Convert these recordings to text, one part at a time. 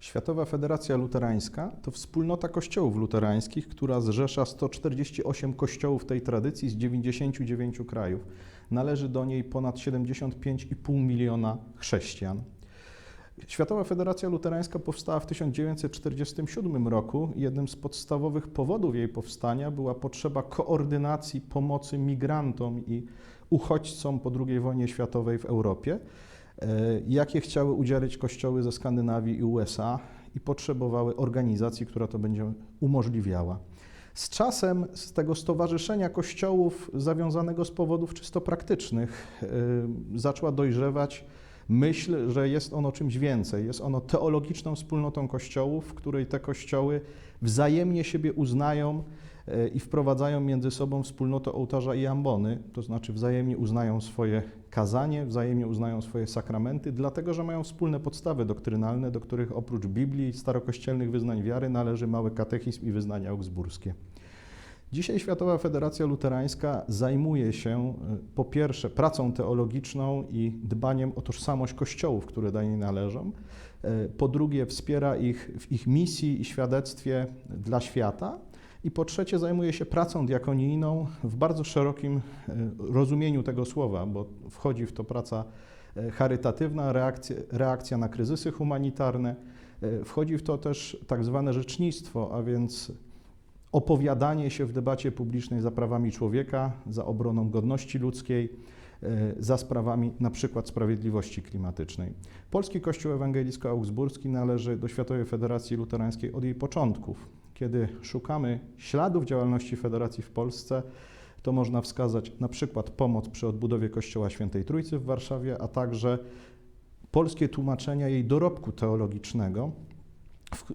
Światowa Federacja Luterańska to wspólnota kościołów luterańskich, która zrzesza 148 kościołów tej tradycji z 99 krajów. Należy do niej ponad 75,5 miliona chrześcijan. Światowa Federacja Luterańska powstała w 1947 roku. Jednym z podstawowych powodów jej powstania była potrzeba koordynacji pomocy migrantom i uchodźcom po II wojnie światowej w Europie, jakie chciały udzielić kościoły ze Skandynawii i USA i potrzebowały organizacji, która to będzie umożliwiała. Z czasem z tego stowarzyszenia kościołów zawiązanego z powodów czysto praktycznych e, zaczęła dojrzewać myśl, że jest ono czymś więcej. Jest ono teologiczną wspólnotą kościołów, w której te kościoły wzajemnie siebie uznają e, i wprowadzają między sobą wspólnotę ołtarza i ambony, to znaczy wzajemnie uznają swoje kazanie, wzajemnie uznają swoje sakramenty, dlatego że mają wspólne podstawy doktrynalne, do których oprócz Biblii i starokościelnych wyznań wiary należy mały katechizm i wyznania augsburskie. Dzisiaj Światowa Federacja Luterańska zajmuje się e, po pierwsze pracą teologiczną i dbaniem o tożsamość kościołów, które do niej należą. E, Po drugie wspiera ich w ich misji i świadectwie dla świata. I po trzecie zajmuje się pracą diakonijną w bardzo szerokim e, rozumieniu tego słowa, bo wchodzi w to praca e, charytatywna, reakcja, reakcja na kryzysy humanitarne. E, Wchodzi w to też tak zwane rzecznictwo, a więc opowiadanie się w debacie publicznej za prawami człowieka, za obroną godności ludzkiej, za sprawami na przykład sprawiedliwości klimatycznej. Polski Kościół Ewangelicko-Augsburski należy do Światowej Federacji Luterańskiej od jej początków. Kiedy szukamy śladów działalności federacji w Polsce, to można wskazać na przykład pomoc przy odbudowie Kościoła Świętej Trójcy w Warszawie, a także polskie tłumaczenia jej dorobku teologicznego,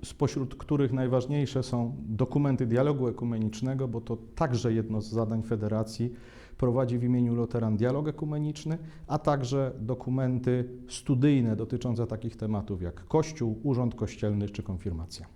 spośród których najważniejsze są dokumenty dialogu ekumenicznego, bo to także jedno z zadań federacji prowadzi w imieniu Luteran dialog ekumeniczny, a także dokumenty studyjne dotyczące takich tematów jak Kościół, Urząd Kościelny czy konfirmacja.